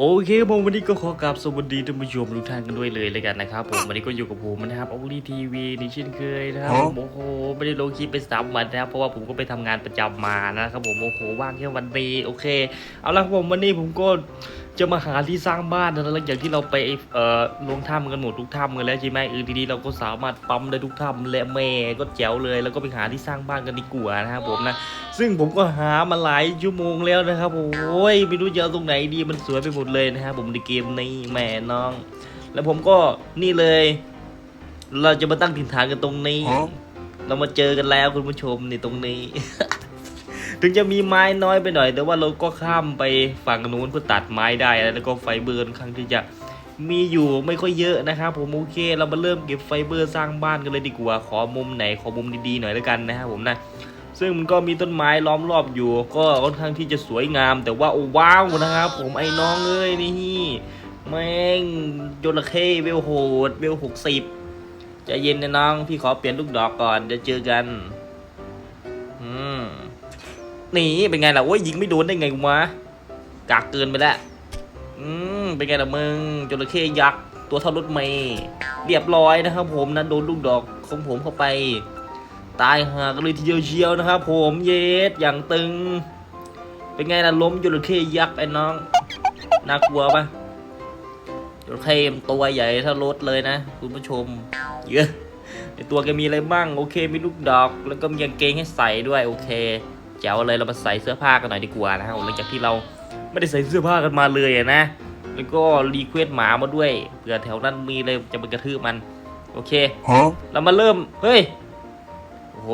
โอเคครับผมวันนี้ก็ขอกราบสวัสดีท่านผู้ชมทุกท่านกันด้วยเลยเลยกันนะครับผมวันนี้ก็อยู่กับผมนะครับโอลีทีวีนี่เช่นเคยนะครับผมโอ้โหไม่ได้ลงคลิปไปสามวันนะครับเพราะว่าผมก็ไปทำงานประจำมานะครับผมโอ้โหว่างแค่วันนี้โอเค เอาละครับผมวันนี้ผมก็ จะมาหาที่สร้างบ้านนะหลังจากที่เราไปเอ่อลงถ้ำกันหมดทุกถ้ำกันแล้วใช่ไหมเออทีนี้เราก็สามารถปั๊มได้ทุกถ้ำและแม่ก็แจ๋วเลย แล้วก็ไปหาที่สร้างบ้านกันดีกว่านะครับผมนะซึ่งผมก็หามาหลายชั่วโมงแล้วนะครับโอ้ยไม่รู้จะเอาตรงไหนดีมันสวยไปหมดเลยนะครับผมในเกมนี้แหม่น้อง แล้วผมก็นี่เลย เราจะมาตั้งถิ่นฐานกันตรงนี้ เรามาเจอกันแล้วคุณผู้ชมในตรงนี้ ถึงจะมีไม้น้อยไปหน่อย แต่ว่าเราก็ข้ามไปฝั่งนู้นเพื่อตัดไม้ได้ แล้วก็ไฟเบอร์ค่อนข้างที่จะมีอยู่ไม่ค่อยเยอะนะครับผมโอเค เรามาเริ่มเก็บไฟเบอร์สร้างบ้านกันเลยดีกว่า ขอมุมไหนขอมุมดีๆหน่อยแล้วกันนะครับผมนะซึ่งมันก็มีต้นไม้ล้อมรอบอยู่ ก็ค่อนข้างที่จะสวยงาม แต่ว่าโอ้ว้าวนะครับผมไอ้น้องเอ้ยนี่แม่งจระเข้เวลโหดเวลหกสิบใจเย็นนะน้องพี่ขอเปลี่ยนลูกดอกก่อนเดี๋ยวเจอกัน นี่เป็นไงล่ะโอ้ยยิงไม่โดนได้ไงวะกากเกินไปแล้วอืมเป็นไงล่ะมึงจระเข้ยักษ์ตัวเท่ารถเมย์เรียบร้อยนะครับ ผมนะโดนลูกดอกของผมเข้าไป ตายหากันเลยทีเดียวเชียวนะครับ ผมเยสอย่างตึง เป็นไงล่ะล้มจระเข้ยักษ์ไอ้น้องน่ากลัวปะจระเข้ตัวใหญ่ถ้ารถเลยนะ คุณผู้ชม เยอะไอตัวแกมีอะไรบ้าง โอเค มีลูกดอก แล้วก็มีกางเกงให้ใส่ด้วย โอเค แจ๋วเลยเรามาใส่เสื้อผ้ากันหน่อยดีกว่านะครับผมหลังจากที่เราไม่ได้ใส่เสื้อผ้ากันมาเลยอะนะ แล้วก็รีเควสหมามาด้วยเผื่อแถวนั้นมีเลยจะไปกระทืบมัน โอเค Huh? เรามาเริ่ม เฮ้ย โอ้โห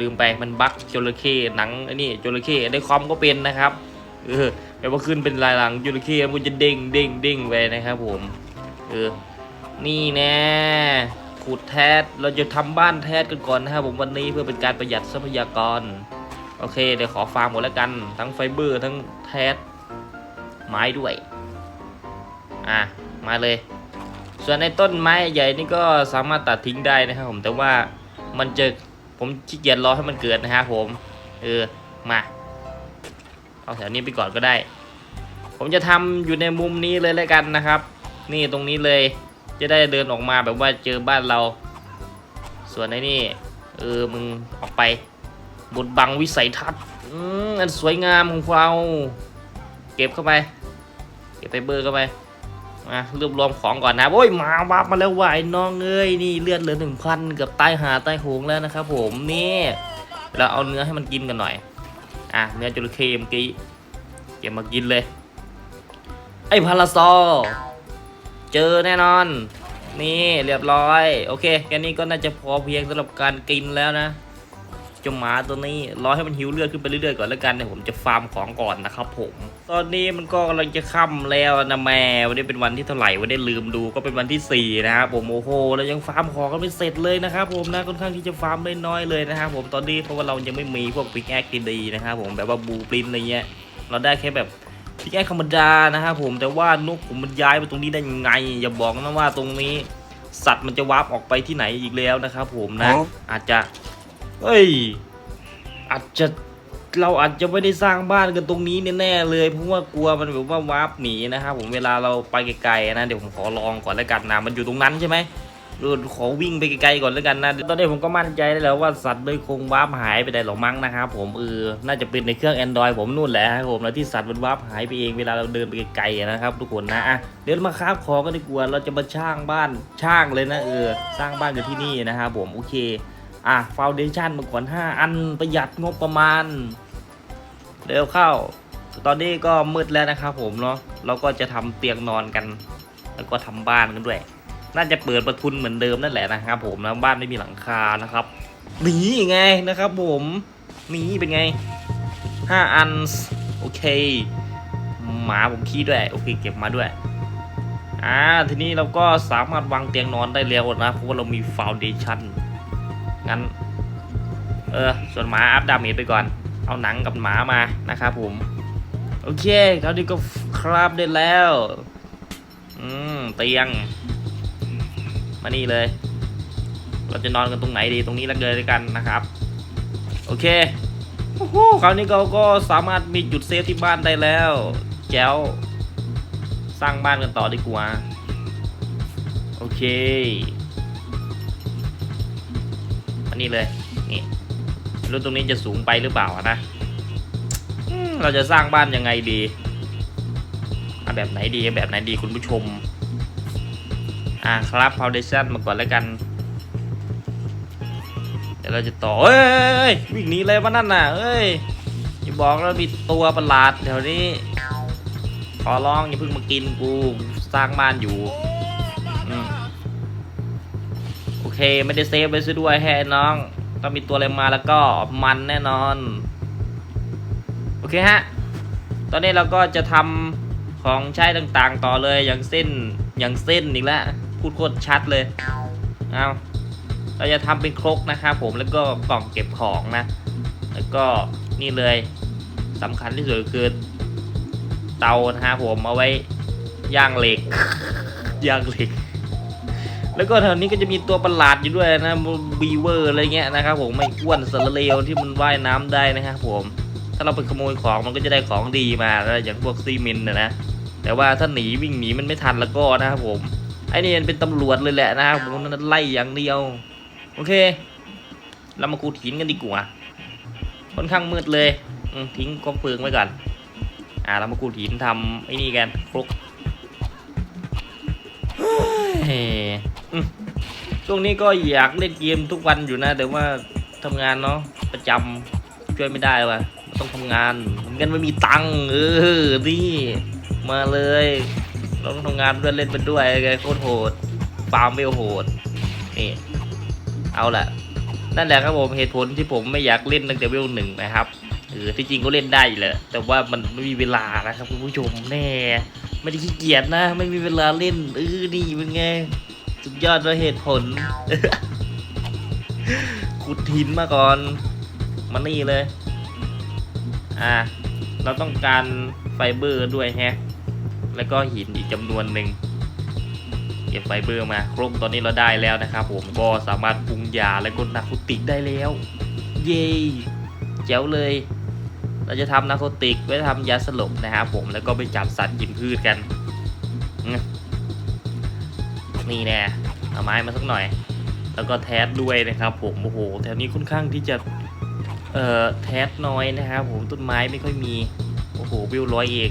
ลืมไป มันบั๊กจระเข้หนังไอ้นี่จระเข้ในคอมก็เป็นนะครับ เออแปลว่าขึ้นเป็นลายหลังจระเข้มันจะเด้งเด้งเด้งไปนะครับผม เออ นี่แน่ขุดแทสเราจะทำบ้านแทสกันก่อนนะครับผมวันนี้เพื่อเป็นการประหยัดทรัพยากร โอเค เดี๋ยวขอฟาร์มหมดแล้วกัน ทั้งไฟเบอร์ทั้งแทสไม้ด้วย อะ มาเลย ส่วนในต้นไม้ใหญ่นี่ก็สามารถตัดทิ้งได้นะครับผมแต่ว่ามันจะผมขี้เกียจรอให้มันเกิดนะฮะผมเออมาเอาแถวนี้ไปก่อนก็ได้ ผมจะทำอยู่ในมุมนี้เลยแล้วกันนะครับ นี่ตรงนี้เลยจะได้เดินออกมาแบบว่าเจอบ้านเรา ส่วนในนี่เออมึงออกไป บดบังวิสัยทัศน์อืมอันสวยงามของเรา เก็บเข้าไป เก็บไฟเบอร์เข้าไปมารวบรวมของก่อนนะโอ้ยมาวับมาแล้ววายน้องเอ้ยนี่เลือดเหลือหนึ่งพันเกือบตายหาตายโหงแล้วนะครับผมนี่เราเอาเนื้อให้มันกินกันหน่อย อะเนื้อจระเข้เมื่อกี้เก็บมากินเลย ไอ้พาราซอเจอแน่นอน นี่เรียบร้อย โอเคแค่นี้ก็น่าจะพอเพียงสำหรับการกินแล้วนะ จ้าหมาตัวนี้รอให้มันหิวเลือดขึ้นไปเรื่อยๆก่อนแล้วกันเดี๋ยวผมจะฟาร์มของก่อนนะครับผม ตอนนี้มันก็กำลังจะค่ำแล้วนะแม่วันนี้เป็นวันที่เท่าไหร่วันนี้ลืมดูก็เป็นวันที่สี่นะครับผมโอ้โหแล้วยังฟาร์มของกันไม่เสร็จเลยนะครับผมนะค่อนข้างที่จะฟาร์มได้น้อยเลยนะครับผมตอนนี้เพราะว่าเรายังไม่มีพวกพิกแอคดีๆนะครับผมแบบว่าบูปรินอะไรเงี้ยเราได้แค่แบบพิกแอคธรรมดานะครับผมแต่ว่านกผมมันย้ายมาตรงนี้ได้ยังไง อย่าบอกนะว่าตรงนี้ สัตว์มันจะวาร์ปออกไปที่ไหนอีกแล้วนะครับผมนะอ๋ออาจจะ เฮ้ย อาจจะเราอาจจะไม่ได้สร้างบ้านกันตรงนี้แน่ๆเลย เพราะว่ากลัวมันแบบว่าวาร์ปหนีนะครับผมเวลาเราไปไกลๆนะเดี๋ยวผมขอลองก่อนแล้วกันนะมันอยู่ตรงนั้นใช่ไหมเออขอวิ่งไปไกลๆก่อนแล้วกันนะ ตอนนี้ผมก็มั่นใจได้แล้วว่าสัตว์ไม่คงวาร์ปหายไปได้หรอกมั้งนะครับผมเออน่าจะเป็นในเครื่อง Android ผมนู่นแหละครับผมแล้วที่สัตว์มันวาร์ปหายไปเองเวลาเราเดินไปไกลๆนะครับทุกคนนะอะเดี๋ยวมาคราบขอกันดีกว่าเราจะมาช่างบ้านช่างเลยนะเออสร้างบ้านกันที่นี่นะครับผมโอเค อะฟาวเดชั่นมาก่อน 5 อันประหยัดงบประมาณ เร็วเข้า ตอนนี้ก็มืดแล้วนะครับผมเนาะเราก็จะทำเตียงนอนกัน แล้วก็ทำบ้านกันด้วย น่าจะเปิดประทุนเหมือนเดิมนั่นแหละนะครับผมนะบ้านไม่มีหลังคานะครับนี่ไงนะครับผมนี่เป็นไง 5 อัน โอเค หมาผมขี้ด้วย โอเค เก็บมาด้วยอ่าทีนี้เราก็สามารถวางเตียงนอนได้แล้วนะเพราะว่าเรามีฟาวเดชั่น งั้น เออ ส่วนหมาอัพดาเมจไปก่อน เอาหนังกับหมามานะครับผม โอเคคราวนี้ก็คราบได้แล้ว อืม เตียง มานี่เลย เราจะนอนกันตรงไหนดี ตรงนี้ล้วเลยกันนะครับ โอเคโอ้โหคราวนี้เราก็สามารถมีจุดเซฟที่บ้านได้แล้ว แจ๋วสร้างบ้านกันต่อดีกว่า โอเค อันนี้เลยนี่ไม่รู้ตรงนี้จะสูงไปหรือเปล่านะเราจะสร้างบ้านยังไงดีอแบบไหนดีแบบไหนดีคุณผู้ชม อ่าครับ foundation มาก่อนแล้วกัน เดี๋ยวเราจะต่อเอ้ยวิ่งหนีเลยว่านั่นน่ะเอ้ยอย่าบอกแล้วมีตัวประหลาดแถวนี้ ขอร้องอย่าเพิ่งมากินกูสร้างบ้านอยู่ เค ไม่ได้เซฟไว้ซะด้วยแฮน้อง ต้องมีตัวอะไรมาแล้วก็มันแน่นอน โอเคฮะ ตอนนี้เราก็จะทำของใช้ต่างๆ ต่อเลยอย่างเส้นอย่างเส้นอีกแล้วพูดโคตรชัดเลย เอาเราจะทำเป็นครกนะครับผมแล้วก็กล่องเก็บของนะ แล้วก็นี่เลยสำคัญที่สุดคือเตานะฮะผมเอาไว้ย่างเหล็กย่างเหล็ก แล้วก็แถวนี้ก็จะมีตัวประหลาดอยู่ด้วยนะบีเวอร์อะไรเงี้ยนะครับผมไม่อ้วนสารเลวที่มันว่ายน้ำได้นะครับผม ถ้าเราไปขโมยของมันก็จะได้ของดีมาแล้วอย่างพวกซีเมนต์นะนะแต่ว่าถ้าหนีวิ่งหนีมันไม่ทันแล้วก็นะครับผมไอ้นี่มันเป็นตำรวจเลยแหละนะครับผมนั่นไล่อย่างเดียว โอเค เรามาคูดหินกันดีกว่าค่อนข้างมืดเลยทิ้งกองเพลิงไว้ก่อนอ่าเรามาคูดหินทำไอ้นี่กันครกเฮ้ ช่วงนี้ก็อยากเล่นเกมทุกวันอยู่นะ แต่ว่าทำงานเนาะประจำช่วยไม่ได้ว่ะต้องทำงานเหมือนกันไม่มีตังค์เออนี่มาเลย เราต้องทำงานด้วยเล่นไปด้วยไงโคตรโหดฟาร์มเวลโหดนี่เอาละนั่นแหละครับผมเหตุผลที่ผมไม่อยากเล่นตั้งแต่เวลหนึ่งนะครับเออที่จริงก็เล่นได้แหละแต่ว่ามันไม่มีเวลานะครับคุณผู้ชมแน่ ไม่ได้ขี้เกียจนะ ไม่มีเวลาเล่นเออดีเป็นไง สุดยอดเลยเหตุผล ขุดหินมาก่อนมานี่เลย อ่า เราต้องการไฟเบอร์ด้วยแฮะ แล้วก็หินอีกจำนวนหนึ่ง เก็บไฟเบอร์มา ครบตอนนี้เราได้แล้วนะครับผม ก็สามารถปรุงยาและก็นาโคติกได้แล้ว เย้เจ๋วเลย เราจะทำนาโคติกไว้ทำยาสลบนะครับผม แล้วก็ไปจับสัตว์กินพืชกัน นี่แน่เอาไม้มาสักหน่อย แล้วก็แทสด้วยนะครับ ผมโอ้โหแถวนี้ค่อนข้างที่จะเอ่อแทสน้อยนะครับผมต้นไม้ไม่ค่อยมีโอ้โหวิวร้อยเอง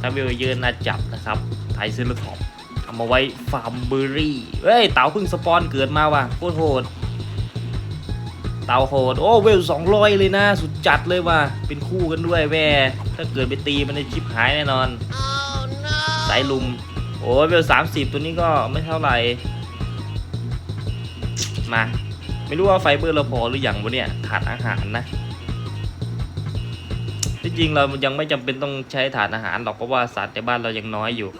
ถ้าวิวเยอะน่าจับนะครับไทยซิลท็อปเอามาไว้ฟาร์มเบอร์รี่เฮ้ยเต่าเพิ่งสปอนเกิดมาว่ะโคตรโหดเต่าโหดโอ้เวลสองร้อยเลยนะ สุดจัดเลยว่ะเป็นคู่กันด้วยแว่ถ้าเกิดไปตีมันในชิปหายแน่นอนสายลุม โอ้เวลสามสิบตัวนี้ก็ไม่เท่าไหร่ มา ไม่รู้ว่าไฟเบอร์เราพอหรืออยังวะเนี่ยขาดอาหารนะที่จริงเรายังไม่จำเป็นต้องใช้ถาดอาหารหรอกเพราะว่าสัตว์ในบ้านเรายังน้อยอยู่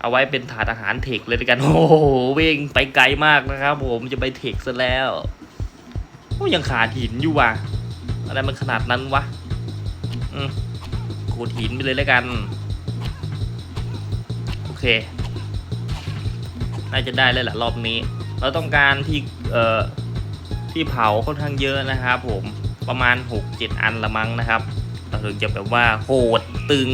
เอาไว้เป็นถาดอาหารเทคเลยด้วยกัน โอ้โหวิ่งไปไกลมากนะครับผมจะไปเทคซะแล้วโอ้ยังขาดหินอยู่ว่ะอะไรมันขนาดนั้นวะอืมขูดหินไปเลยแล้วกัน เคน่าจะได้เลยแหละรอบนี้ เราต้องการที่เอ่อที่เผาค่อนข้างเยอะนะครับผมประมาณ 6-7 อันละมั้งนะครับเราถึงจะแบบว่าโหดตึง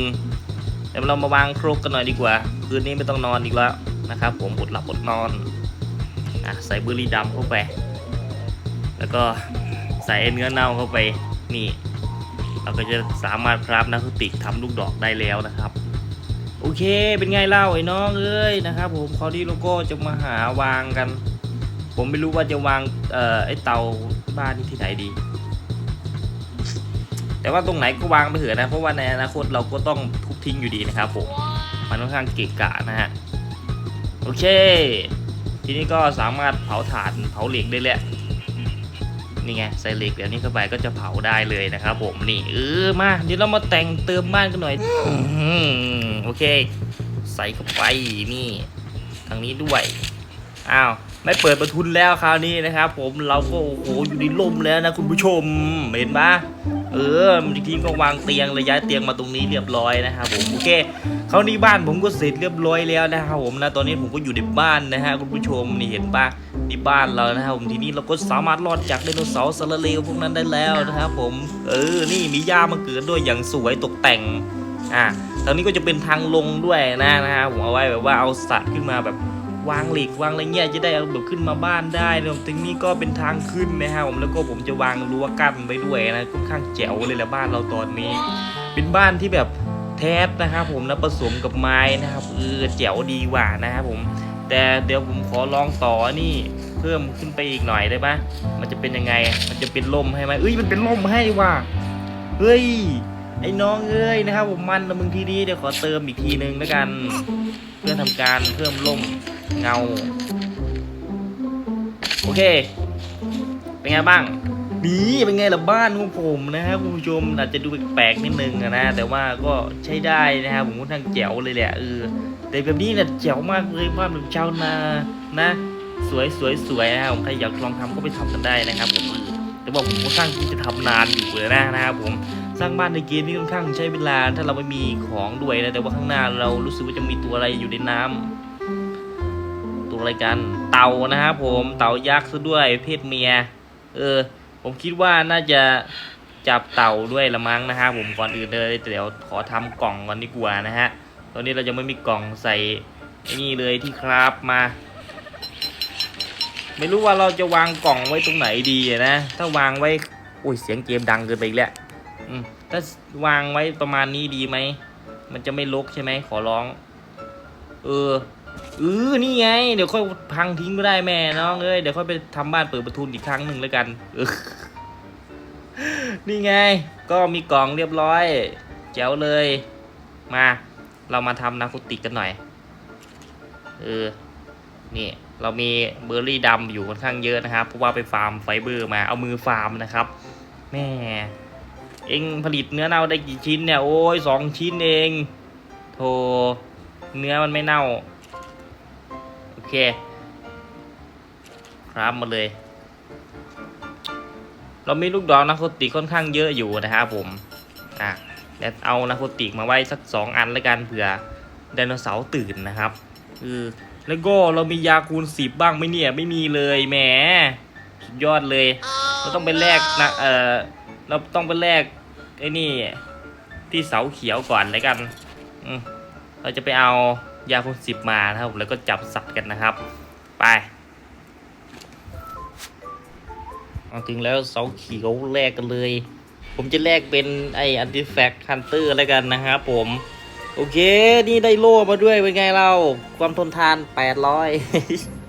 เดี๋ยวเรามาวางครกกันหน่อยดีกว่า คืนนี้ไม่ต้องนอนอีกแล้วนะครับผมอดหลับอดนอนอะใส่เบอร์รี่ดำเข้าไป แล้วก็ใส่เนื้อเน่าเข้าไปนี่ เราก็จะสามารถคราฟนักติกทำลูกดอกได้แล้วนะครับ โอเค เป็นไงเล่าไอ้น้องเอ้ยนะครับผมคราวนี้เราก็จะมาหาวางกัน ผมไม่รู้ว่าจะวางเอ่อไอ้เตาบ้านนี่ที่ไหนดี แต่ว่าตรงไหนก็วางไปเถอะนะ เพราะว่าในอนาคตเราก็ต้องทุบทิ้งอยู่ดีนะครับผมมันค่อนข้างเกะกะนะฮะโอเค ทีนี้ก็สามารถเผาถ่านเผาเหล็กได้แหล้ว นี่ไงใส่เหล็กแบบนี้เข้าไปก็จะเผาได้เลยนะครับ ผมนี่เออมาเดี๋ยวเรามาแต่งเติมบ้านกันหน่อยอโอเค ใส่เข้าไปนี่ทางนี้ด้วยอ้าวไม่เปิดประทุนแล้วคราวนี้นะครับ ผมเราก็โอ้โหอยู่ในร่มแล้วนะคุณผู้ชมเห็นปะเออทีนี้ก็วางเตียงเลยย้ายเตียงมาตรงนี้เรียบร้อยนะครับผมโอเคคราวนี้บ้านผมก็เสร็จเรียบร้อยแล้วนะครับผมนะตอนนี้ผมก็อยู่ในบ้านนะฮะคุณผู้ชมนี่เห็นปะ นี่บ้านเรานะครับผมทีนี้เราก็สามารถรอดจากไดโนเสาร์สารเลวพวกนั้นได้แล้วนะครับผมเออนี่มีหญ้ามาเกิดด้วยอย่างสวยตกแต่งอ่าตรงนี้ก็จะเป็นทางลงด้วยนะนะฮะผมเอาไว้แบบว่าเอาสัตว์ขึ้นมาแบบวางเหล็กวางอะไรเงี้ยจะได้เอาแบบขึ้นมาบ้านได้รวมถึงนี้ก็เป็นทางขึ้นนะฮะผมแล้วก็ผมจะวางรั้วกั้นไว้ด้วยนะค่อนข้างแจ๋วเลยแหละบ้านเราตอนนี้ เป็นบ้านที่แบบแทบนะครับผมแล้วผสมกับไม้นะครับเออแจ๋วดีกว่านะครับผมแต่เดี๋ยวผมขอลองต่อนี่ เพิ่มขึ้นไปอีกหน่อยได้ปะมันจะเป็นยังไง มันจะเป็นลมให้ไหมเอ้ยมันเป็นลมให้ว่ะเฮ้ยไอ้น้องเอ้ยนะครับผมมันนะมึงทีนี้เดี๋ยวขอเติมอีกทีนึงแล้วกัน เพื่อทำการเพิ่มลมเงา โอเค เป็นไงบ้างนี่เป็นไงล่ะบ้านของผมนะครับคุณผู้ชมอาจจะดูแปลกๆนิดนึงนะแต่ว่าก็ใช้ได้นะครับผมค่อนข้างแจ๋วเลยแหละเออแต่แบบนี้เนี่ยแจ๋วมากเลยบ้านแบบชาวนานะ สวยสวยสวยนะครับผมใครอยากลองทำก็ไปทำกันได้นะครับผมเออแต่ว่าผมค่อนข้างที่จะทำนานอยู่เลยนะนะครับผมสร้างบ้านในเกมนี่ค่อนข้างใช้เวลา ถ้าเราไม่มีของด้วยนะแต่ว่าข้างหน้าเรารู้สึกว่าจะมีตัวอะไรอยู่ในน้ำตัวอะไรกันเต่านะครับผมเต่ายักษ์ซะด้วยเพศเมีย เออ ผมคิดว่าน่าจะจับเต่าด้วยละมั้งนะฮะผมก่อนอื่นเลยเดี๋ยวขอทำกล่องก่อนดีกว่านะฮะตอนนี้เราจะไม่มีกล่องใส่นี่เลยที่ครับมา ไม่รู้ว่าเราจะวางกล่องไว้ตรงไหนดีนะ ถ้าวางไว้โอ้ยเสียงเกมดังเกินไปอีกแล้วถ้าวางไว้ประมาณนี้ดีไหม มันจะไม่ลกใช่ไหมขอร้อง เออเออนี่ไง เดี๋ยวค่อยพังทิ้งก็ได้แม่น้องเอ้ยเดี๋ยวค่อยไปทำบ้านเปิดประทุนอีกครั้งหนึ่งแล้วกันเออนี่ไง ก็มีกล่องเรียบร้อยแจ๋วเลย มา เรามาทำนาคุติกันหน่อย เออ นี่ เรามีเบอร์รี่ดำอยู่ค่อนข้างเยอะนะครับ เพราะว่าไปฟาร์มไฟเบอร์มาเอามือฟาร์มนะครับ แม่ เองผลิตเนื้อเน่าได้กี่ชิ้นเนี่ย โอ้ยสองชิ้นเองโธ่เนื้อมันไม่เน่า โอเค ครับมาเลย เรามีลูกดอกนาโคติค่อนข้างเยอะอยู่นะครับผม อะเดี๋ยวเอานาโคติมาไว้สักสองอันแล้วกันเผื่อไดโนเสาร์ตื่นนะครับเออ แล้วก็เรามียาคูณสิบบ้างไหมเนี่ย ไม่มีเลยแหมสุดยอดเลย เราต้องไปแลกนะเออเราต้องไปแลกไอ้นี่ ที่เสาเขียวก่อนแล้วกันอืมเราจะไปเอายาคูณสิบมานะครับ แล้วก็จับสัตว์กันนะครับ ไปเอาถึงแล้วเสาเขียวแลกกันเลย ผมจะแลกเป็นไออันติแฟกฮันเตอร์แล้วกันนะครับผม โอเค นี่ได้โล่มาด้วยเป็นไงเรา ความทนทาน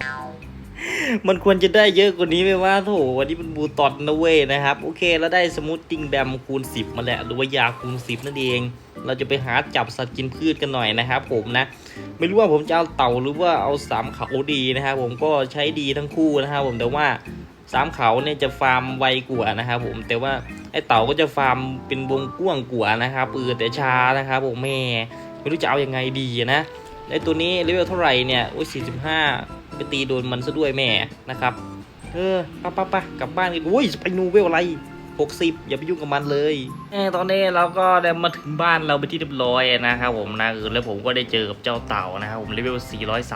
800 มันควรจะได้เยอะกว่านี้ไหมว่าโถวันนี้มันบูตอดนะเว้ยนะครับ โอเคแล้วได้สมูทติ้งแบมคูณ 10 มาแหล้วหรือว่ายาคูณ 10 นั่นเอง เราจะไปหาจับสัตว์กินพืชกันหน่อยนะครับผมนะ ไม่รู้ว่าผมจะเอาเต่าหรือว่าเอาสามเขาดีนะครับผมก็ใช้ดีทั้งคู่นะครับผมแต่ว่าสามเขาเนี่ยจะฟาร์มไวกว่านะครับผมแต่ว่า ไอเต่าก็จะฟาร์มเป็นวงกว้างกว่านะครับเออแต่ช้านะครับผมแม่ไม่รู้จะเอายังไงดีนะไอตัวนี้เลเวลเท่าไหร่เนี่ยโอ้ยสี่สิบห้าไปตีโดนมันซะด้วยแม่นะครับเออปะปะปะกลับบ้านกันโอ้ยไปนูเวลอะไร60 อย่าไปยุ่งกับมันเลยเออตอนนี้เราก็ได้มาถึงบ้านเราไปที่เรียบร้อยนะครับผมนะเออแล้วผมก็ได้เจอกับเจ้าเต่านะครับผมเลเวล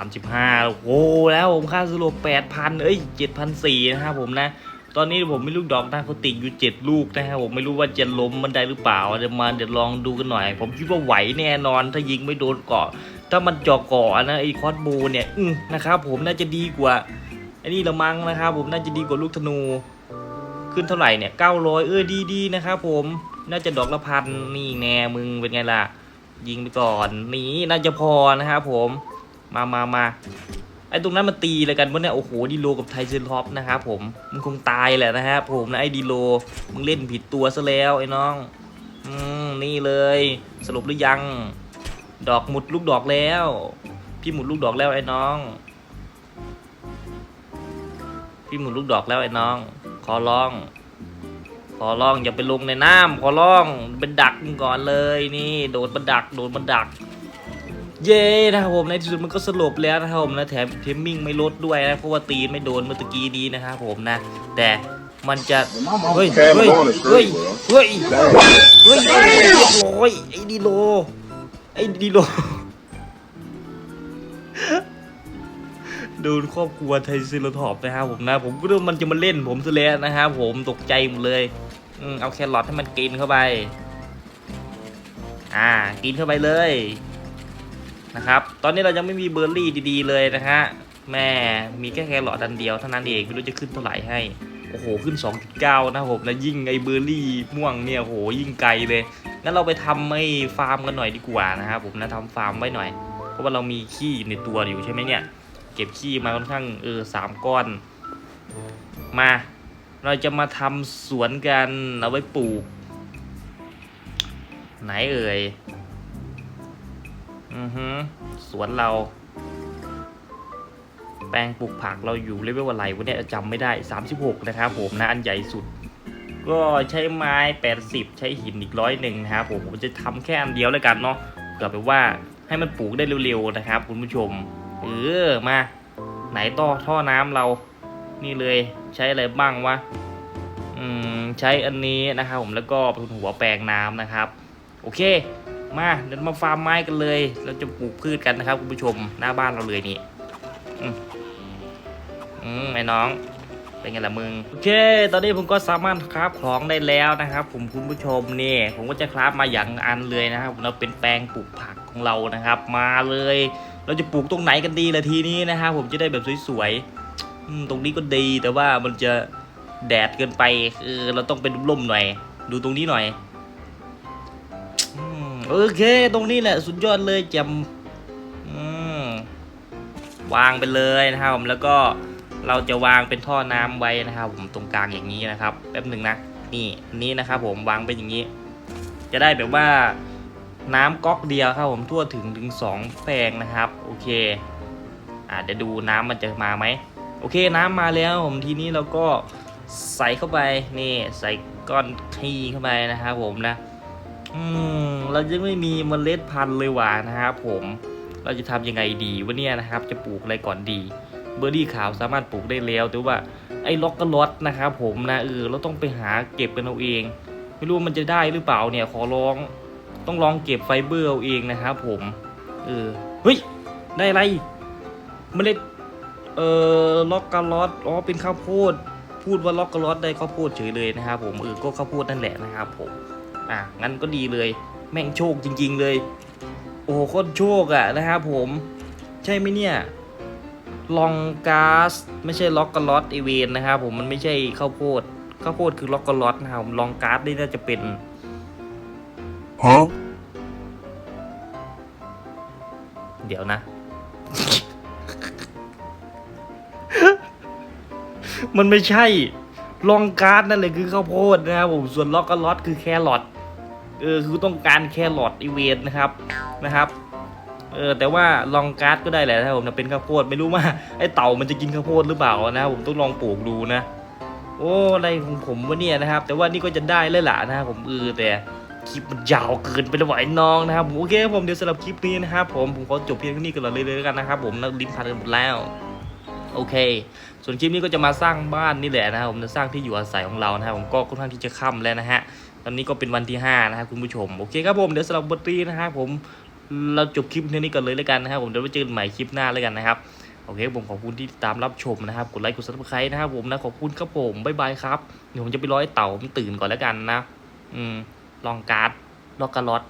435 โอ้โหแล้วผมค่าสรุป8,000 เอ้ย 7,400 นะครับผมนะ ตอนนี้ผมมีลูกดอกนาโคติกอยู่7ลูกนะครับผมไม่รู้ว่าจะล้มมันได้หรือเปล่าเดี๋ยวมาเดี๋ยวลองดูกันหน่อย ผมคิดว่าไหวแน่นอนถ้ายิงไม่โดนเกาะ ถ้ามันเจาะเกาะนะไอ้คอสโบเนี่ยอืนะครับผมน่าจะดีกว่าไอ้นี่ละมังนะครับผมน่าจะดีกว่าลูกธนู ขึ้นเท่าไหร่เนี่ย900เออดีดีๆนะครับผมน่าจะดอกละพันนี่แน่มึงเป็นไงล่ะ ยิงไปก่อนนี่น่าจะพอนะครับผมมามามา ไอ้ตรงนั้นมันตีอะไรกันวะเนี่ยโอ้โหดีโลกับไทเซนท็อปนะครับผมมึงคงตายแหละนะครับผมนะไอ้ดีโลมึงเล่นผิดตัวซะแล้วไอ้น้องอืมนี่เลยสรุปหรือยัง ดอกหมุดลูกดอกแล้ว พี่หมุดลูกดอกแล้วไอ้น้อง พี่หมุดลูกดอกแล้วไอ้น้อง ขอร้อง ขอร้องอย่าไปลงในน้ำขอร้องเป็นดักมึงก่อนเลย นี่ โดดมาดัก โดดมาดัก เย้นะครับผมในที่สุดมันก็สลบแล้วนะครับผมนะแถมเทมมิ่งไม่ลดด้วยนะเพราะว่าตีนไม่โดนเมื่อตะกี้นี้นะครับผมนะ แต่มันจะ My mama เฮ้ย carried เฮ้ย me on the เฮ้ย street, bro. เฮ้ย Damn. เฮ้ยเรียบร้อยไอ้ดีโลไอ้ดีโลโดนครอบครัวไทยซิโลทอปนะครับผมนะ ผมก็รู้มันจะมาเล่นผมซะแล้วนะครับผมตกใจหมดเลยอืมเอาแครอทให้มันกินเข้าไป อ่า กินเข้าไปเลย นะครับ ตอนนี้เรายังไม่มีเบอร์รี่ดีๆเลยนะฮะ แม่มีแค่แครอทดันเดียวเท่านั้นเองไม่รู้จะขึ้นเท่าไหร่ให้ โอ้โห ขึ้น 2.9 นะครับผมแล้วยิ่งไอเบอร์รี่ม่วงเนี่ยโหยิ่งไกลเลย งั้นเราไปทำไอ้ฟาร์มกันหน่อยดีกว่านะครับผมนะทำฟาร์มไว้หน่อย เพราะว่าเรามีขี้ในตัวอยู่ใช่ไหมเนี่ย เก็บขี้มาค่อนข้างเออสามก้อน มา เราจะมาทำสวนกันเอาไว้ปลูก ไหนเอ่ย อือฮึสวนเรา แปลงปลูกผักเราอยู่เลเวลอะไรวะเนี่ยจำไม่ได้ 36 นะครับผมนะ อันใหญ่สุด ก็ใช้ไม้ 80 ใช้หินอีกร้อยหนึ่งนะครับผมผมจะทำแค่อันเดียวแล้วกันเนาะเกิดไปว่าให้มันปลูกได้เร็วๆนะครับ คุณผู้ชม เออมา ไหนต่อท่อน้ำเรา นี่เลยใช้อะไรบ้างวะอืมใช้อันนี้นะครับผมแล้วก็เป็นหัวแปลงน้ำนะครับ โอเค มาเดี๋ยวมาฟาร์มไม้กันเลย เราจะปลูกพืชกันนะครับคุณผู้ชมหน้าบ้านเราเลยนี่อืมไอ้น้อง เป็นไงล่ะมึง โอเค ตอนนี้ผมก็สามารถคราฟของได้แล้วนะครับ ผมคุณผู้ชมนี่ผมก็จะคราฟมาอย่างอันเลยนะครับ เราเป็นแปลงปลูกผักของเรานะครับ มาเลย เราจะปลูกตรงไหนกันดีละทีนี้นะครับผมจะได้แบบสวยๆตรงนี้ก็ดีแต่ว่ามันจะแดดเกินไปเออเราต้องเป็นร่มหน่อย ดูตรงนี้หน่อย โอเค ตรงนี้แหละสุดยอดเลยแจมวางไปเลยนะครับผมแล้วก็เราจะวางเป็นท่อน้ำไว้นะครับ ผมตรงกลางอย่างนี้นะครับแป๊บหนึ่งนะนี่นี้นะครับ ผมวางเป็นอย่างนี้ จะได้แบบว่าน้ำก๊อกเดียวครับ ผมทั่วถึงถึงสองแปลงนะครับ โอเคอ่าเดี๋ยวดูน้ำมันจะมาไหมโอเคน้ำมาแล้วผมทีนี้เราก็ใส่เข้าไปนี่ใส่ก้อนขี้เข้าไปนะครับผมนะ อืมเราจะไม่มีเมล็ดพันธุ์เลยว่ะนะครับผมเราจะทำยังไงดีวะเนี่ยนะครับ จะปลูกอะไรก่อนดี เบอร์รี่ขาวสามารถปลูกได้แล้ว แต่ว่าไอ้ล็อกกระลอตนะครับผมนะเออเราต้องไปหาเก็บกันเอาเอง ไม่รู้มันจะได้หรือเปล่าเนี่ยขอร้องต้องลองเก็บไฟเบอร์เอาเองนะครับผมเออเฮ้ยได้อะไรเมล็ดเอ่อล็อกกาลอตอ๋อเป็นข้าวโพดพูดว่าล็อกกาลอตได้ข้าวโพดเฉยเลยนะครับผมเออก็ข้าวโพดนั่นแหละนะครับผม อะงั้นก็ดีเลย แม่งโชคจริง ๆ เลย โอ้โหโคตรโชคอะนะครับผม ใช่ไหมเนี่ยลองกาสไม่ใช่ล็อกกาลอตอีเวนนะครับผมมันไม่ใช่ข้าวโพดข้าวโพดคือล็อกกาลอตนะครับผมลองกาสนี่น่าจะเป็น Huh? เดี๋ยวนะ มันไม่ใช่ลองการ์ดนั่นเลยคือข้าวโพดนะครับผมส่วนล็อกก็ล็อตคือแครอท เออคือต้องการแครอทอีเวนนะครับนะครับเออแต่ว่าลองการ์ดก็ได้แหละนะครับผมนะเป็นข้าวโพดไม่รู้ว่าไอ้เต่ามันจะกินข้าวโพดหรือเปล่านะครับผมต้องลองปลูกดูนะ โอ้อะไรของผมวะเนี่ยนะครับ แต่ว่านี่ก็จะได้เลยล่ะนะครับผมเออแต่คลิปมันยาวเกินไปแล้วไอ้น้องนะครับผมโอเคผมเดี๋ยวสำหรับคลิปนี้นะครับผมผมขอจบเพียงเท่านี้กันเลยเลยแล้วกันนะครับผมนะลิ้นพันกันหมดแล้วโอเค ส่วนคลิปนี้ก็จะมาสร้างบ้านนี่แหละนะครับผมจะสร้างที่อยู่อาศัยของเรานะครับผมก็ค่อนข้างที่จะค่ำแล้วนะฮะ ตอนนี้ก็เป็นวันที่ 5 นะครับคุณผู้ชม โอเคครับผมเดี๋ยวสำหรับบทนี้นะครับผมเราจบคลิปเท่านี้กันเลยแล้วกันนะครับผมเดี๋ยวไปเจอกันใหม่คลิปหน้าแล้วกันนะครับโอเคผมขอบคุณที่ติดตามรับชมนะครับกดไลค์กดซับสไครต์นะครับผมนะขอบคุณครับผมบ๊ายบายครับเดี๋ยวผมจะไปร้อยเต่าผมตื่นก่อนแล้วกันนะ อืมลองการ์ดล็อกกระลอด